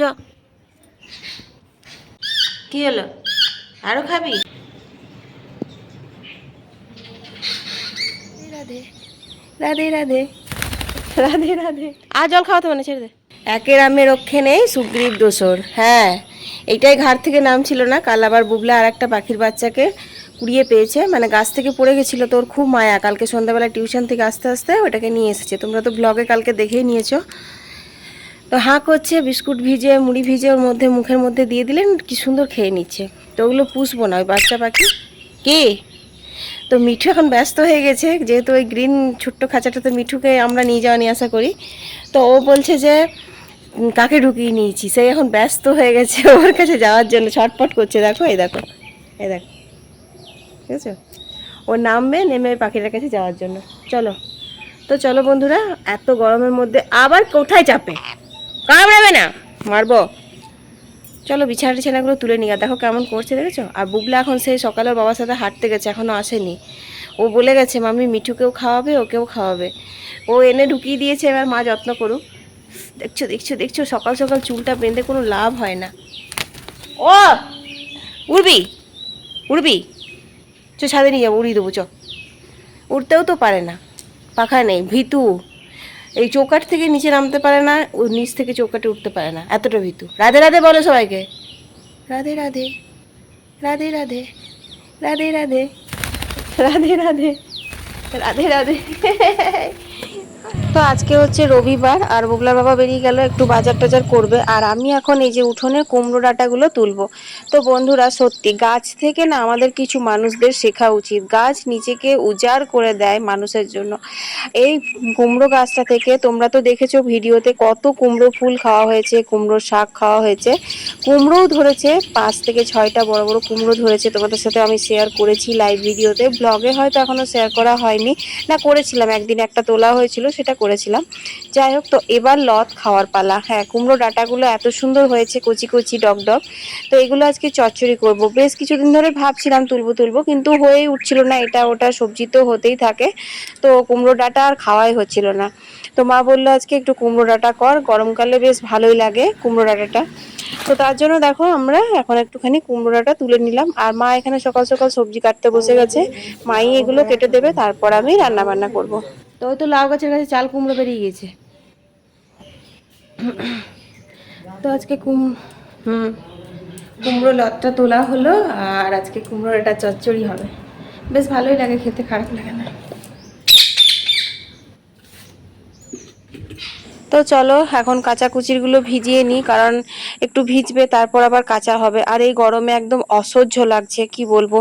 চ। কি হলো? আরও খাবি? রাধে রাধে রাধে। রাধে রাধে। আর জল খাওয়াতে মানে ছেড়ে দে। একের আমের রক্ষে নেই সুগ্রীব দোসর হ্যাঁ। এইটাই ঘাট থেকে নাম ছিল না কাল আবার বুবলা আর একটা পাখির বাচ্চাকে কুড়িয়ে পেয়েছে। মানে গাছ থেকে পড়ে গেছিল তোর খুব মায়া। কালকে সন্ধ্যাবেলা টিউশন থেকে আস্তে আস্তে ওটাকে নিয়ে এসেছে। তোমরা তো ব্লগে কালকে দেখেই নিয়েছো। তো হাঁ করছে, বিস্কুট ভিজে, মুড়ি ভিজে ওর মধ্যে, মুখের মধ্যে দিয়ে দিলেন, কি সুন্দর খেয়ে নিচ্ছে। তো ওগুলো পুষবো না, ওই বাচ্চা পাখি। কে? তো মিঠু এখন ব্যস্ত হয়ে গেছে, যেহেতু ওই গ্রিন ছোট্ট খাঁচাটাতে মিঠুকে আমরা নিয়ে যাওয়া নিয়ে আসা করি। তো ও বলছে যে কাকে ঢুকিয়ে নিয়েছি? সেই এখন ব্যস্ত হয়ে গেছে, ওর কাছে যাওয়ার জন্য ছটপট করছে। দেখো, এই দেখো এই দেখো। ঠিক আছে? ও নামবে, নেমে ওই পাখিটার কাছে যাওয়ার জন্য। চলো। তো চলো বন্ধুরা, এত গরমের মধ্যে আবার কোথায় চাপে? কামড়াবে না। মারবো। চলো বিছানা টিছানাগুলো তুলে নিয়ে দেখো কেমন করছে, দেখেছ? আর বুবলা এখন সেই সকালে বাবার সাথে হাঁটতে গেছে এখনও আসেনি। ও বলে গেছে, মাম্মি মিঠুকেও খাওয়াবে ওকেও খাওয়াবে। ও এনে ঢুকিয়ে দিয়েছে, এবার মা যত্ন করুক। দেখছ দেখছ দেখছ, সকাল সকাল চুলটা বেঁধে কোনো লাভ হয় না। ও! উড়বি! উড়বি! চ ছাদে নিয়ে যাব, উড়িয়ে দেবো, চ। উঠতেও তো পারে না। পাখা নেই, ভিতু। এই চৌকাট থেকে নিচে নামতে পারে না, ও নিচ থেকে চৌকাটে উঠতে পারে না। এতটা ভীতু। রাধে রাধে বলো সবাইকে। রাধে রাধে। রাধে রাধে। রাধে রাধে। রাধে রাধে। রাধে রাধে। তো আজকে হচ্ছে রবিবার, আর বুবলার বাবা বেরিয়ে গেল, একটু বাজার টাজার করবে। আর আমি এখন এই যে উঠোনে কুমড়ো ডাঁটাগুলো তুলবো। তো বন্ধুরা, সত্যি গাছ থেকে না আমাদের কিছু মানুষদের শেখা উচিত। গাছ নিজেকে উজাড় করে দেয় মানুষের জন্য। এই কুমড়ো গাছটা থেকে তোমরা তো দেখেছ ভিডিওতে কত কুমড়ো ফুল খাওয়া হয়েছে, কুমড়ো শাক খাওয়া হয়েছে। কুমড়োও ধরেছে, পাঁচ থেকে ছয়টা বড় বড় কুমড়ো ধরেছে। তোমাদের সাথে আমি শেয়ার করেছি লাইভ ভিডিওতে ব্লগে হয়তো এখনও শেয়ার করা হয়নি। না, করেছিলাম, একদিন একটা তোলা হয়েছিল, সেটা করেছিলাম। যাই হোক, তো এবার লত খাওয়ার পালা। হ্যাঁ কুমড়ো ডাঁটাগুলো এত সুন্দর হয়েছে, কচি কচি ডগ তো এগুলো আজকে চচ্চড়ি করব। বেশ কিছুদিন ধরে ভাবছিলাম তুলবো তুলবো, কিন্তু হয়েই উঠছিল না। এটা ওটা সবজি তো হতেই থাকে। তো কুমড়ো ডাঁটা আর খাওয়াই হচ্ছিল না। তো মা বলল, আজকে একটু কুমড়ো ডাঁটা কর। গরমকালে বেশ ভালোই লাগে কুমড়ো ডাঁটাটা। তো তার জন্য দেখো, আমরা এখন একটুখানি কুমড়ো ডাঁটা তুলে নিলাম। আর মা এখানে সকাল সকাল সবজি কাটতে বসে গেছে। মাই এগুলো কেটে দেবে, তারপর আমি রান্না বান্না করব। তো ওই তো লাউ গাছের কাছে চাল কুমড়ো বেরিয়ে গেছে। তো আজকে কুম, হুম, কুমড়ো লতটা তোলা হলো আর আজকে কুমড়োর এটা চচ্চড়ি হবে। বেশ ভালোই লাগে খেতে, খারাপ লাগে না। তো চলো, এখন কাঁচা কুচিরগুলো ভিজিয়ে নিই, কারণ একটু ভিজবে, তারপর আবার কাঁচা হবে। আর এই গরমে একদম অসহ্য লাগছে, কি বলব?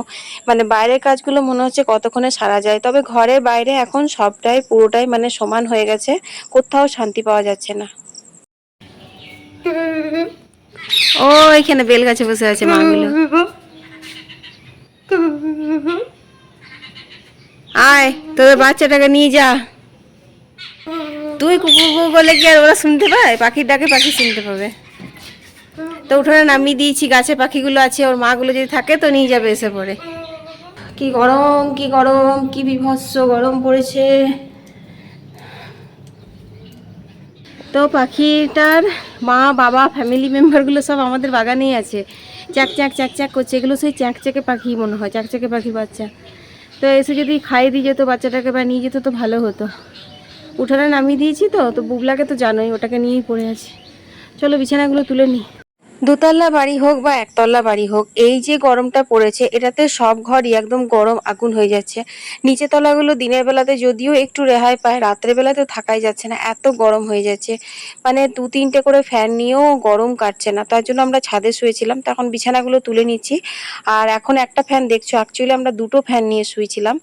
মানে বাইরের কাজগুলো মনে হচ্ছে কতক্ষণে সারা যায়। তবে ঘরে বাইরে এখন সবটাই, পুরোটাই মানে সমান হয়ে গেছে, কোথাও শান্তি পাওয়া যাচ্ছে না। ও, এখানে বেল গাছে বসে আছে মাগুলো। আয়, তোদের বাচ্চাটাকে নিয়ে যা। তুই কুকুর বলে কি আর ওরা শুনতে পায়? পাখির ডাকে পাখি শুনতে পাবে। তো উঠোনে নামিয়ে দিয়েছি, গাছে পাখিগুলো আছে, ওর মাগুলো যদি থাকে তো নিয়ে যাবে এসে পড়ে। কি গরম কি গরম, কি বিভৎস গরম পড়েছে। তো পাখিটার মা, বাবা ফ্যামিলি মেম্বারগুলো সব আমাদের বাগানেই আছে। চ্যাক চ্যাক চ্যাক চ্যাক করছে। এগুলো সেই চ্যাক, চ্যাকে পাখি মনে হয়, চ্যাক, চ্যাকে পাখির বাচ্চা। তো এসে যদি খাইয়ে দিয়ে যেত বাচ্চাটাকে বা নিয়ে যেত তো ভালো হতো। উঠানে নামিয়ে দিয়েছি তো তো বুবলাকে তো জানোই, ওটাকে নিয়েই পড়ে আছি। চলো বিছানাগুলো তুলে নিই। দোতলা বাড়ি হোক বা একতলা বাড়ি হোক, এই যে গরমটা পড়েছে, এটাতে সব ঘরই একদম গরম আগুন হয়ে যাচ্ছে। নিচে তলাগুলো দিনের বেলাতে যদিও একটু রেহাই পায়, রাত্রে বেলাতে থাকাই যাচ্ছে না, এত গরম হয়ে যাচ্ছে। মানে দু তিনটে করে ফ্যান নিয়েও গরম কাটছে না, তার জন্য আমরা ছাদে শুয়েছিলাম, তখন বিছানাগুলো তুলে নিচ্ছি। আর এখন একটা ফ্যান দেখছ অ্যাকচুয়ালি আমরা দুটো ফ্যান নিয়ে শুয়েছিলাম,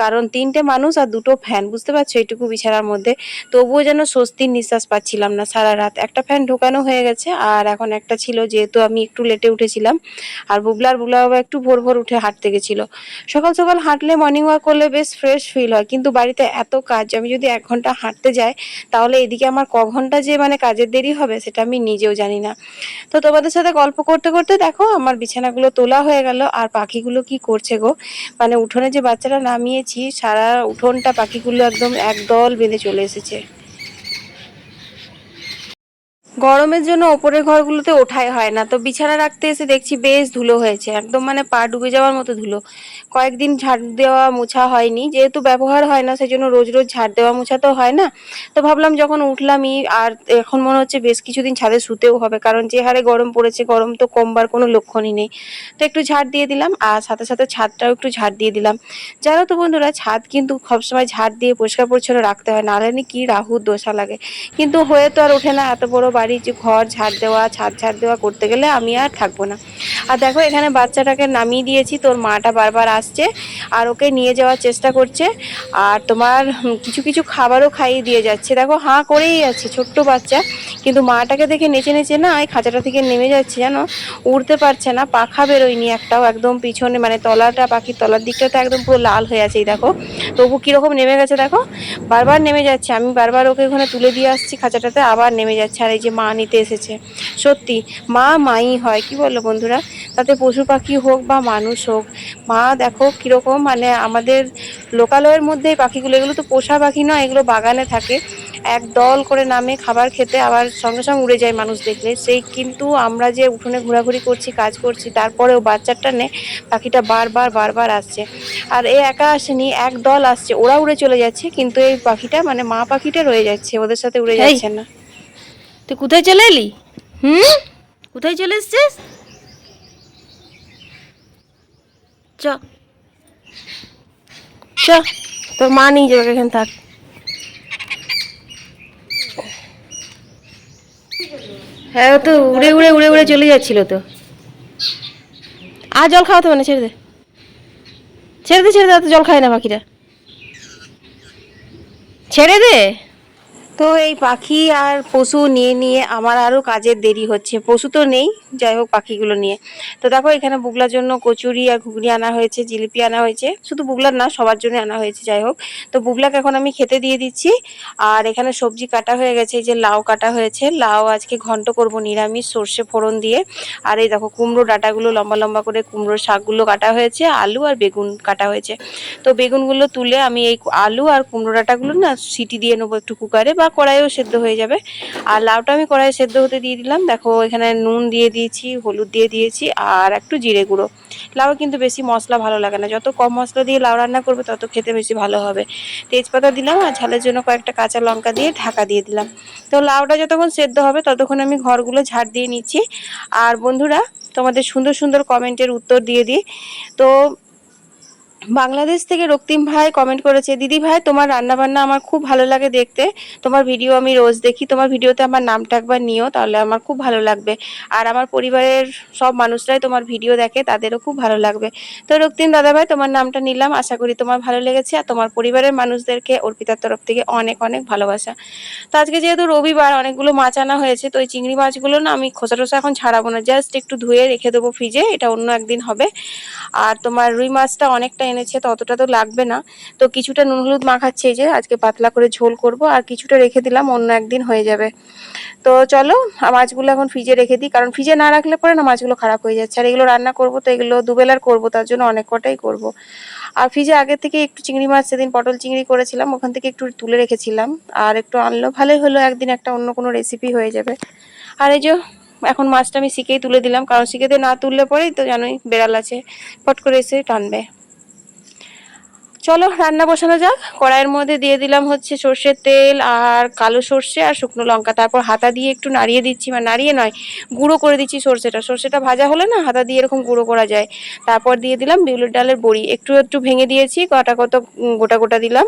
কারণ তিনটে মানুষ আর দুটো ফ্যান, বুঝতে পারছ এইটুকু বিছানার মধ্যে? তবুও যেন স্বস্তির নিঃশ্বাস পাচ্ছিলাম না সারা রাত। একটা ফ্যান ঢোকানো হয়ে গেছে, আর এখন একটা ছিল যেহেতু আমি একটু লেটে উঠেছিলাম, আর বুবলার বুবলা বাবা একটু ভোর ভোর উঠে হাঁটতে গেছিল। সকাল সকাল হাঁটলে মর্নিং ওয়াক করলে বেশ ফ্রেশ ফিল হয়, কিন্তু বাড়িতে এত কাজ, আমি যদি এক ঘণ্টা হাঁটতে যাই, তাহলে এদিকে আমার ক ঘণ্টা যে মানে কাজের দেরি হবে, সেটা আমি নিজেও জানি না। তো তোমাদের সাথে গল্প করতে করতে দেখো, আমার বিছানাগুলো তোলা হয়ে গেল, আর পাখিগুলো কি করছে গো? মানে উঠোনে যে বাচ্চারা নামিয়েছি, সারা উঠোনটা পাখিগুলো একদম একদল বেঁধে চলে এসেছে। গরমের জন্য ওপরের ঘরগুলোতে ওঠাই হয় না। তো বিছানা রাখতে এসে দেখছি বেশ ধুলো হয়েছে। একদম মানে পা ডুবে যাওয়ার মতো ধুলো। কয়েকদিন ঝাড় দেওয়া মোছা হয়নি। যেহেতু ব্যবহার হয় না সেই জন্য রোজ রোজ ঝাড় দেওয়া মোছা তো হয় না। তো ভাবলাম যখন উঠলামই, আর এখন মনে হচ্ছে বেশ কিছুদিন ছাদে শুতেও হবে, কারণ যে হারে গরম পড়েছে, গরম তো কমবার কোনো লক্ষণই নেই। তো একটু ঝাড় দিয়ে দিলাম, আর সাথে সাথে ছাদটাও একটু ঝাড় দিয়ে দিলাম। জানো তো বন্ধুরা, ছাদ কিন্তু সবসময় ঝাড় দিয়ে পরিষ্কার পরিচ্ছন্ন রাখতে হয়, নাহলে কি রাহুর দোষা লাগে। কিন্তু হয়ে তো আর ওঠে না, এত বড় বাড়ি যে ঘর, ঝাড় দেওয়া, ছাদ ঝাড় দেওয়া করতে গেলে আমি আর থাকব না। আর দেখো, এখানে বাচ্চাটাকে নামিয়ে দিয়েছি, তোর মাটা বারবার আসছে আর ওকে নিয়ে যাওয়ার চেষ্টা করছে আর তোমার কিছু কিছু খাবারও খাইয়ে দিয়ে যাচ্ছে। দেখো, হাঁ করেই আছে, ছোট্ট বাচ্চা। কিন্তু মাটাকে দেখে নেচে নেচে না এই খাঁচাটা থেকে নেমে যাচ্ছে জানো? উড়তে পারছে না, পাখা বেরোয়নি একটাও, একদম পিছনে মানে তলাটা পাখির তলার দিকটা তো একদম পুরো লাল হয়ে আছে এই দেখো। তবু কীরকম নেমে গেছে দেখো? বারবার নেমে যাচ্ছে, আমি বারবার ওকে ওখানে তুলে দিয়ে আসছি খাঁচাটাতে, আবার নেমে যাচ্ছে। আর এই যে মা নিতে এসেছে। সত্যি, মা মাই হয়, কি বলল বন্ধুরা? তাতে পশু পাখি হোক বা মানুষ হোক, মা দেখো কীরকম মানে আমাদের লোকালয়ের মধ্যে পাখিগুলো, এগুলো তো পোষা পাখি নয়, এগুলো বাগানে থাকে। এক দল করে নামে খাবার খেতে আবার সঙ্গে সঙ্গে উড়ে যায় মানুষ দেখলে। সেই কিন্তু আমরা যে উঠোনে ঘোরাঘুরি করছি কাজ করছি তারপরেও বাচ্চাটা নে পাখিটা বারবার বারবার আসছে। আর এ একা আসেনি এক দল আসছে। ওরা উড়ে চলে যাচ্ছে কিন্তু এই পাখিটা মানে মা পাখিটা রয়ে যাচ্ছে ওদের সাথে উড়ে যাচ্ছে না। তুই কোথায় চলে এলি? হুম? কোথায় চলে এসছিস? চ। চ। তোর মা নিয়ে যাবে এখানে থাক। হ্যাঁ তো উড়ে উড়ে উড়ে উড়ে চলে যাচ্ছিল তো। আর জল খাওয়াতে মানে ছেড়ে দে। ছেড়ে দে ছেড়ে দে, অত জল খায় না পাখিরা। ছেড়ে দে। তো এই পাখি আর পশু নিয়ে নিয়ে আমার আরও কাজের দেরি হচ্ছে। পশু তো নেই যাই হোক পাখিগুলো নিয়ে। তো দেখো এখানে বুগলার জন্য কচুরি আর ঘুগনি আনা হয়েছে, জিলিপি আনা হয়েছে। শুধু বুগলার না, সবার জন্য আনা হয়েছে, যাই হোক। তো বুগলাকে এখন আমি খেতে দিয়ে দিচ্ছি। আর এখানে সবজি কাটা হয়ে গেছে, এই যে লাউ কাটা হয়েছে। লাউ আজকে ঘন্ট করব নিরামিষ, সর্ষে ফোড়ন দিয়ে। আর এই দেখো কুমড়ো ডাটাগুলো, লম্বা লম্বা করে কুমড়োর শাকগুলো কাটা হয়েছে, আলু আর বেগুন কাটা হয়েছে। তো বেগুনগুলো তুলে আমি এই আলু আর কুমড়ো ডাটাগুলো না সিটি দিয়ে নেব একটু কুকারে, বা কড়াইও সেদ্ধ হয়ে যাবে। আর লাউটা আমি কড়াইয়ে সেদ্ধ হতে দিয়ে দিলাম। দেখো এখানে নুন দিয়ে দিয়েছি, হলুদ দিয়ে দিয়েছি আর একটু জিরে গুঁড়ো। লাউ কিন্তু বেশি মশলা ভালো লাগে না। যত কম মশলা দিয়ে লাউ রান্না করবে, তত খেতে বেশি ভালো হবে। তেজপাতা দিলাম আর ঝালের জন্য কয়েকটা কাঁচা লঙ্কা দিয়ে ঢাকা দিয়ে দিলাম। তো লাউটা যতক্ষণ সেদ্ধ হবে, ততক্ষণ আমি ঘরগুলো ঝাড় দিয়ে নিচ্ছি। আর বন্ধুরা, তোমাদের সুন্দর সুন্দর কমেন্টের উত্তর দিয়ে দিই। তো বাংলাদেশ থেকে রক্তিম ভাই কমেন্ট করেছে, দিদি ভাই, তোমার রান্না বান্না আমার খুব ভালো লাগে দেখতে। তোমার ভিডিও আমি রোজ দেখি। তোমার ভিডিওতে আমার নামটা একবার নিও, তাহলে আমার খুব ভালো লাগবে। আর আমার পরিবারের সব মানুষরাই তোমার ভিডিও দেখে, তাদেরও খুব ভালো লাগবে। তো রক্তিম দাদা ভাই তোমার নামটা নিলাম। আশা করি তোমার ভালো লেগেছে আর তোমার পরিবারের মানুষদেরকে অর্পিতার তরফ থেকে অনেক অনেক ভালোবাসা। তো আজকে যেহেতু রবিবার, অনেকগুলো মাছ আনা হয়েছে, তো ওই চিংড়ি মাছগুলো না আমি খোসা টোসা এখন ছাড়াবো না। জাস্ট একটু ধুয়ে রেখে দেবো ফ্রিজে এটা অন্য একদিন হবে। আর তোমার রুই মাছটা অনেকটা এনেছে, তো অতটা তো লাগবে না। তো কিছুটা নুন হলুদ মাখাচ্ছে যে, আজকে পাতলা করে ঝোল করব। আর কিছুটা রেখে দিলাম, অন্য একদিন হয়ে যাবে। তো চলো মাছগুলো এখন ফ্রিজে রেখে দিই, কারণ ফ্রিজে না রাখলে পরে না মাছগুলো খারাপ হয়ে যাচ্ছে। আর এগুলো রান্না করব, তো এগুলো দুবেলার করব, তার জন্য অনেক কটাই করব। আর ফ্রিজে আগে থেকে একটু চিংড়ি মাছ, সেদিন পটল চিংড়ি করেছিলাম, ওখান থেকে একটু তুলে রেখেছিলাম। আর একটু আনলো, ভালোই হলো, একদিন একটা অন্য কোনো রেসিপি হয়ে যাবে। আর এই যে, এখন মাছটা আমি শিখেই তুলে দিলাম, কারণ শিখেতে না তুললে পরেই তো জানোই, বেড়াল আছে পট করে এসে টানবে। চলো রান্না বসানো যাক। কড়াইয়ের মধ্যে দিয়ে দিলাম হচ্ছে সর্ষের তেল আর কালো সর্ষে আর শুকনো লঙ্কা। তারপর হাতা দিয়ে একটু নাড়িয়ে দিচ্ছি। মানে নাড়িয়ে নয়, গুঁড়ো করে দিচ্ছি সর্ষেটা। সর্ষেটা ভাজা হলে না হাতা দিয়ে এরকম গুঁড়ো করা যায়। তারপর দিয়ে দিলাম বিউলির ডালের বড়ি। একটু একটু ভেঙে দিয়েছি, কটা কত গোটা গোটা দিলাম।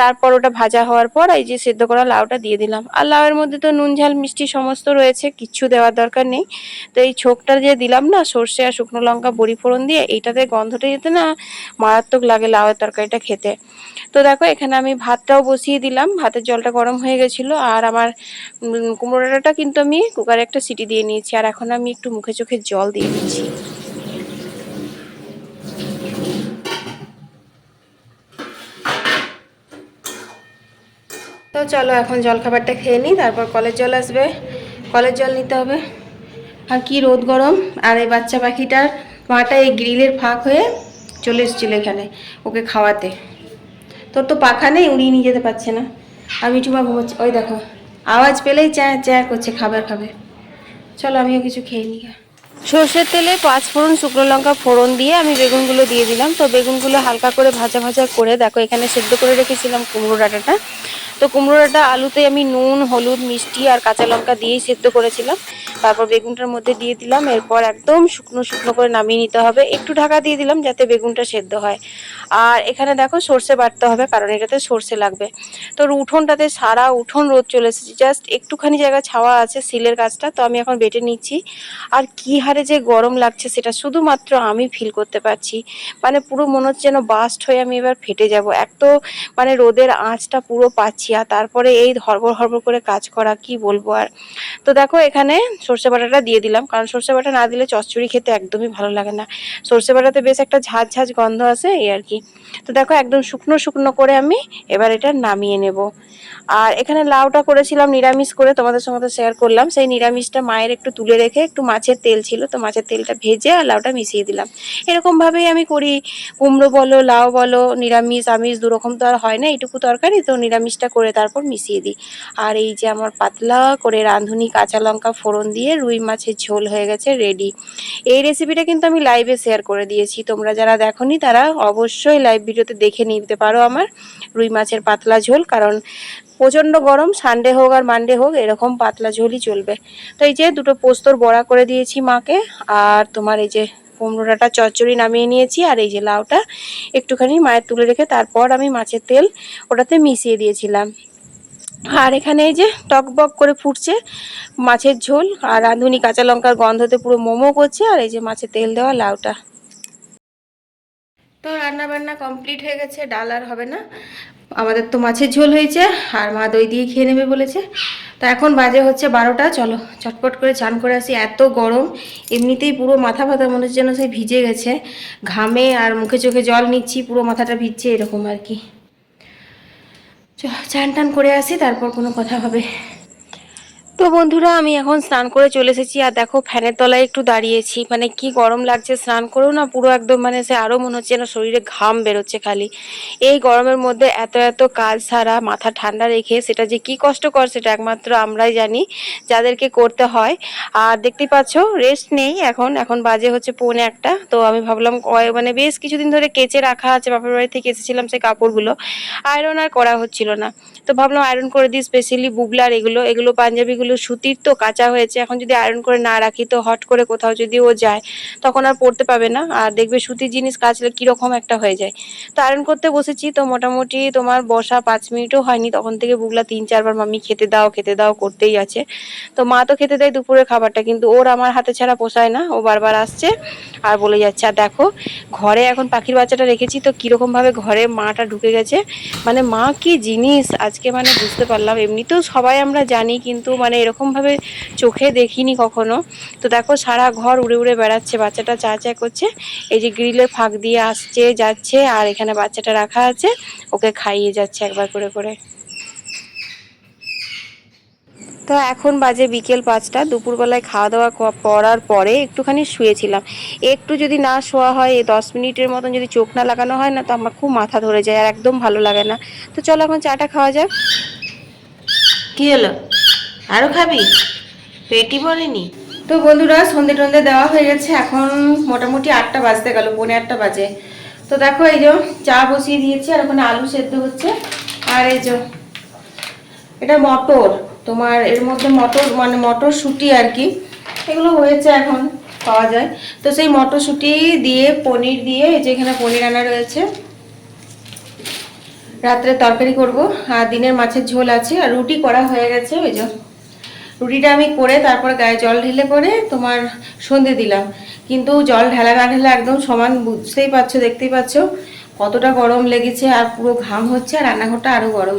তারপর ওটা ভাজা হওয়ার পর এই যে সেদ্ধ করা লাউটা দিয়ে দিলাম। আর লাউয়ের মধ্যে তো নুন, ঝাল, মিষ্টি সমস্ত রয়েছে, কিচ্ছু দেওয়ার দরকার নেই। তো এই ছোকটা যে দিলাম না সর্ষে আর শুকনো লঙ্কা বড়ি ফোড়ন দিয়ে, এইটাতে গন্ধটা যেতে না মারাত্মক লাগে লাউয়ের তরকারিটা খেতে। তো দেখো এখানে আমি ভাতটাও বসিয়ে দিলাম। ভাতের জলটা গরম হয়ে গেছিল আর আমার উম, কুমড়োটা কিন্তু আমি কুকারে একটা সিটি দিয়ে নিয়েছি। আর এখন আমি একটু মুখে চোখে জল দিয়ে দিচ্ছি তো চলো এখন জল খাবারটা খেয়ে নিই তারপর কলের জল আসবে। কলের জল নিতে হবে। আর কি রোদ গরম। আর এই বাচ্চা পাখিটার মাটা এই গ্রিলের ফাঁক হয়ে চলে এসেছিল এখানে ওকে খাওয়াতে। তোর তো পাখা নেই, উড়িয়ে নিয়ে যেতে পারছে না। আমি টুমা ঘুমোচ্ছে। ওই দেখো, আওয়াজ পেলেই চ্যাঁ চ্যাঁ করছে খাবার খাবে। চলো, আমিও কিছু খেয়ে নিই। সর্ষের তেলে পাঁচ ফোড়ন শুকনো লঙ্কা ফোড়ন দিয়ে আমি বেগুনগুলো দিয়ে দিলাম। তো বেগুনগুলো হালকা করে ভাজা ভাজা করে, দেখো এখানে সেদ্ধ করে রেখেছিলাম কুমড়ো ডাঁটাটা। তো কুমড়ো ডাঁটা আলুতে আমি নুন, হলুদ, মিষ্টি আর কাঁচা লঙ্কা দিয়েই সেদ্ধ করেছিলাম। তারপর বেগুনটার মধ্যে দিয়ে দিলাম। এরপর একদম শুকনো শুকনো করে নামিয়ে নিতে হবে। একটু ঢাকা দিয়ে দিলাম যাতে বেগুনটা সেদ্ধ হয়। আর এখানে দেখো সর্ষে বাটতে হবে, কারণ এটাতে সর্ষে লাগবে। তো উঠোনটাতে সারা উঠোন রোদ চলে এসেছে। জাস্ট একটুখানি জায়গা ছাওয়া আছে সিলের গাছটা তো আমি এখন বেটে নিচ্ছি। আর কি হারে যে গরম লাগছে সেটা শুধুমাত্র আমি ফিল করতে পারছি। মানে পুরো মনে হচ্ছে যেন বাস্ট হয়ে আমি এবার ফেটে যাব। এক তো মানে রোদের আঁচটা পুরো পাচ্ছি আর তারপরে এই হড়বড় হড়বড় করে কাজ করা, কি বলব আর? তো দেখো এখানে সর্ষে বাটাটা দিয়ে দিলাম, কারণ সর্ষে বাটা না দিলে চচ্চড়ি খেতে একদমই ভালো লাগে না। সর্ষে বাটাতে বেশ একটা ঝাঁঝ ঝাঁঝ গন্ধ আছে এই আর কি। তো দেখো একদম শুকনো শুকনো করে আমি এবার এটা নামিয়ে নেব। আর এখানে লাউটা করেছিলাম নিরামিষ করে, তোমাদের সঙ্গে শেয়ার করলাম। সেই নিরামিষটা মায়ের একটু তুলে রেখে একটু মাছের তেল ছিল, তো মাছের তেলটা ভেজে আর লাউটা মিশিয়ে দিলাম। এরকমভাবেই আমি করি। কুমড়ো বলো, লাউ বলো, নিরামিষ, আমিষ দুরকম তো আর হয় না, এইটুকু তরকারি, তো নিরামিষটা করে তারপর মিশিয়ে দিই। আর এই যে আমার পাতলা করে রাঁধুনি কাঁচা লঙ্কা ফোড়ন দিয়ে রুই মাছের ঝোল হয়ে গেছে রেডি এই রেসিপিটা কিন্তু আমি লাইভে শেয়ার করে দিয়েছি। তোমরা যারা দেখোনি তারা অবশ্যই লাইভ ভিডিওতে দেখে নিতে পারো আমার রুই মাছের পাতলা ঝোল। কারণ প্রচণ্ড গরম সানডে হোক আর মানডে হোক, এরকম পাতলা ঝোলই চলবে। তো এই যে দুটো পোস্তর বড়া করে দিয়েছি মাকে। আর তোমার এই যে কুমড়োটা চচ্চড়ি নামিয়ে নিয়েছি, আর এই যে লাউটা একটুখানি মায়ের তুলে রেখে তারপর আমি মাছের তেল ওটাতে মিশিয়ে দিয়েছিলাম। আর এখানে এই যে টকবক করে ফুটছে মাছের ঝোল, আর রাঁধুনি কাঁচা লঙ্কার গন্ধতে পুরো মোমো করছে, আর এই যে মাছের তেল দেওয়া লাউটা। তো রান্না বান্না কমপ্লিট হয়ে গেছে, ডাল আর হবে না। আমাদের তো মাছের ঝোল হয়েছে, আর মা দই দিয়ে খেয়ে নেবে বলেছে। তো এখন বাজে হচ্ছে বারোটা, চলো চটপট করে চান করে আসি, এত গরম, এমনিতেই পুরো মাথা ফাথা মনে হচ্ছে যেন সেই ভিজে গেছে, ঘামে আর মুখে চোখে জল নিচ্ছি, পুরো মাথাটা ভিজছে এরকম আর কি। চান টান করে আসি, তারপর কোনো কথা হবে। তো বন্ধুরা, আমি এখন স্নান করে চলে এসেছি আর দেখো ফ্যানের তলায় একটু দাঁড়িয়েছি। মানে কি গরম লাগছে, স্নান করেও না পুরো একদম মানে সে আরও মনে হচ্ছে না শরীরে ঘাম বেরোচ্ছে খালি। এই গরমের মধ্যে এত এত কাজ সারা মাথা ঠান্ডা রেখে, সেটা যে কি কষ্টকর সেটা একমাত্র আমরাই জানি, যাদেরকে করতে হয়। আর দেখতেই পাচ্ছ রেস্ট নেই এখন এখন বাজে হচ্ছে পৌনে একটা। তো আমি ভাবলাম মানে বেশ কিছুদিন ধরে কেচে রাখা আছে, বাপের বাড়ি থেকে এসেছিলাম সেই কাপড়গুলো। আয়রন আর করা হচ্ছিল না। তো ভাবলাম আয়রন করে দিই স্পেশালি বুবলার এগুলো এগুলো পাঞ্জাবিগুলো সুতির তো কাঁচা হয়েছে, এখন যদি আয়রন করে না রাখি, তো হট করে কোথাও যদি ও যায়, তখন আর পরতে পাবে না। আর দেখবে সুতির জিনিস কাচলে কীরকম একটা হয়ে যায়। তো আয়রন করতে বসেছি, তো মোটামুটি তোমার বসা পাঁচ মিনিটও হয়নি, তখন থেকে বুগলা তিন, চারবার মামি খেতে দাও খেতে দাও করতেই আছে। তো মা তো খেতে দেয় দুপুরের খাবারটা, কিন্তু ওর আমার হাতে ছাড়া পোষায় না, ও বারবার আসছে আর বলে যাচ্ছে, আর দেখো, ঘরে এখন পাখির বাচ্চাটা রেখেছি, তো কীরকমভাবে ঘরে মাটা ঢুকে গেছে? মানে মা কি জিনিস? আজকে মানে বুঝতে পারলাম, এমনিতেও সবাই আমরা জানি, কিন্তু মানে এরকমভাবে চোখে দেখিনি কখনো। তো দেখো, সারা ঘর উড়ে উড়ে বেড়াচ্ছে, বাচ্চাটা চা চা করছে। এই যে গ্রিলের ফাঁক দিয়ে আসছে, যাচ্ছে, আর এখানে বাচ্চাটা রাখা আছে। ওকে খাইয়ে যাচ্ছে একবার করে করে। তো এখন বাজে বিকেল পাঁচটা। দুপুরবেলায় খাওয়া দাওয়া করার পরে একটুখানি শুয়েছিলাম। একটু যদি না শোয়া হয়, এই দশ মিনিটের মতন যদি চোখ না লাগানো হয় না, তো আমার খুব মাথা ধরে যায় আর একদম ভালো লাগে না। তো চলো এখন চাটা খাওয়া যাক। কি হলো? আরও খাবি? পেটি বলেনি। তো বন্ধুরা, সন্ধে টন্ধে দেওয়া হয়ে গেছে। এখন মোটামুটি আটটা বাজতে গেল, পৌনে আটটা বাজে। তো দেখো, এই যে চা বসিয়ে দিয়েছি, আর ওখানে আলু সেদ্ধ হচ্ছে। আর এই যে, এটা মটর। তোমার এর মধ্যে মটর মানে মটরশুঁটি আর কি। এগুলো হয়েছে এখন, পাওয়া যায়। তো সেই মটরশুঁটি দিয়ে, পনির দিয়ে, এই যে এখানে পনির আনা রয়েছে। রাত্রে তরকারি করব। আর দিনের মাছের ঝোল আছে। আর রুটি করা হয়ে গেছে, ওই যে। রুটিটা আমি করে তারপর গায়ে জল ঢেলে করে তোমার সন্ধে দিলাম। কিন্তু জল ঢেলা না ঢেলা একদম সমান বুঝতেই পারছ, দেখতেই পাচ্ছ কতটা গরম লেগেছে আর পুরো ঘাম হচ্ছে আর রান্নাঘরটা আরও গরম।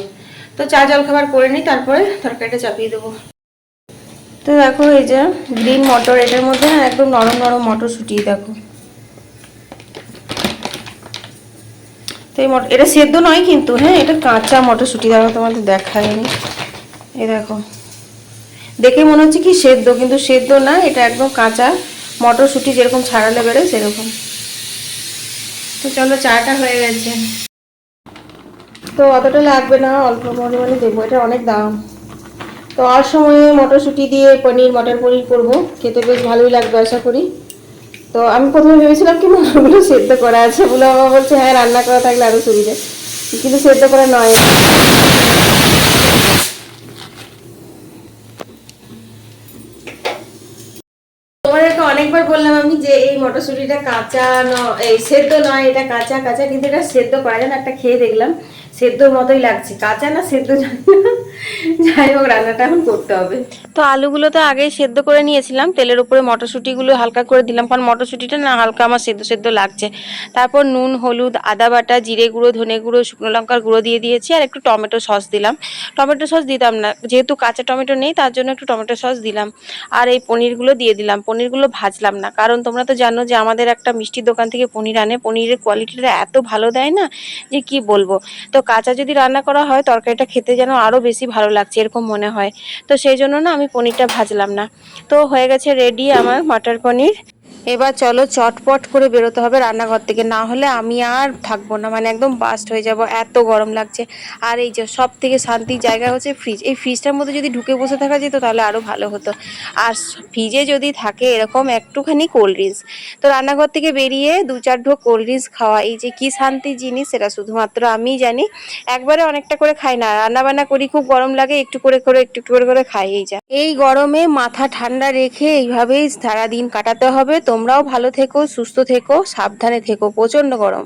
তো চা জল খাবার করে নিই, তারপরে তরকারিটা চাপিয়ে দেবো। তো দেখো এই যে গ্রিন মটর, এটার মধ্যে না একদম নরম নরম মটরশুঁটি দেখো। তো এই মটর এটা সেদ্ধ নয় কিন্তু হ্যাঁ এটা কাঁচা মটরশুঁটি দেখো তোমাদের দেখায়নি এই দেখো। দেখে মনে হচ্ছে কি সেদ্ধ, কিন্তু সেদ্ধ না, এটা একদম কাঁচা। মটরশুঁটি যেরকম ছাড়ালে বেরোয়, সেরকম। তো চলো, চাটা হয়ে গেছে। তো অতটা লাগবে না, অল্প পরিমাণে দেবো, এটা অনেক দাম। তো আর সময়ে মটরশুঁটি দিয়ে পনির, মটর পনির করব। খেতে বেশ ভালোই লাগবে, আশা করি। তো আমি প্রথমে ভেবেছিলাম কি মটরগুলো সেদ্ধ করা আছে, বলে বাবা বলছে হ্যাঁ রান্না করা থাকলে আরও সুবিধা। কিন্তু সেদ্ধ করা নয়। বললাম আমি যে এই মটরশুঁটিটা কাঁচা নয় এই সেদ্ধ নয়, এটা কাঁচা কাঁচা, কিন্তু এটা সেদ্ধ করা যায় না, একটা খেয়ে দেখলাম। সেদ্ধর মতোই লাগছে। কাঁচা না সেদ্ধ যাই হোক, রান্নাটা এখন করতে হবে। তো আলুগুলো তো আগেই সেদ্ধ করে নিয়েছিলাম। তেলের উপরে মটরশুঁটিগুলো হালকা করে দিলাম। কারণ মটরশুঁটিটা না হালকা আমার সেদ্ধ সেদ্ধ লাগছে। তারপর নুন, হলুদ, আদা বাটা, জিরে গুঁড়ো, ধনে গুঁড়ো, শুকনো লঙ্কার গুঁড়ো দিয়ে দিয়েছি আর একটু টমেটো সস দিলাম। টমেটো সস দিতাম না। যেহেতু কাঁচা টমেটো নেই, তার জন্য একটু টমেটো সস দিলাম। আর এই পনিরগুলো দিয়ে দিলাম। পনিরগুলো ভাজলাম না। কারণ তোমরা তো জানো যে আমাদের একটা মিষ্টির দোকান থেকে পনির আনে। পনিরের কোয়ালিটিটা এত ভালো দেয় না যে কি বলব? তো কাঁচা যদি রান্না করা হয়, তরকারিটা খেতে যেন আরও বেশি ভালো লাগছে, এরকম মনে হয়। তো সেই জন্য না আমি পনিরটা ভাজলাম না। তো হয়ে গেছে রেডি আমার মটর পনির। এবার চলো চটপট করে বেরোতে হবে রান্নাঘর থেকে। না হলে আমি আর থাকব না মানে একদম বাস্ট হয়ে যাব, এত গরম লাগছে। আর এই যে সব থেকে শান্তির জায়গা হচ্ছে ফ্রিজ এই ফ্রিজটার মধ্যে যদি ঢুকে বসে থাকা যেত তাহলে আরও ভালো হতো। আর ফ্রিজে যদি থাকে এরকম একটুখানি কোল্ড ড্রিঙ্কস তো রান্নাঘর থেকে বেরিয়ে দু চার ঢোক কোল্ড ড্রিঙ্কস খাওয়া। এই যে কি শান্তির জিনিস, সেটা শুধুমাত্র আমিই জানি। একবারে অনেকটা করে খাই না রান্না বান্না করি, খুব গরম লাগে, একটু করে করে, একটু একটু করে করে খাই, এই যা। এই গরমে মাথা ঠান্ডা রেখে এইভাবেই সারাদিন কাটাতে হবে। তোমরাও ভালো থেকো সুস্থ থেকো সাবধানে থেকো প্রচণ্ড গরম।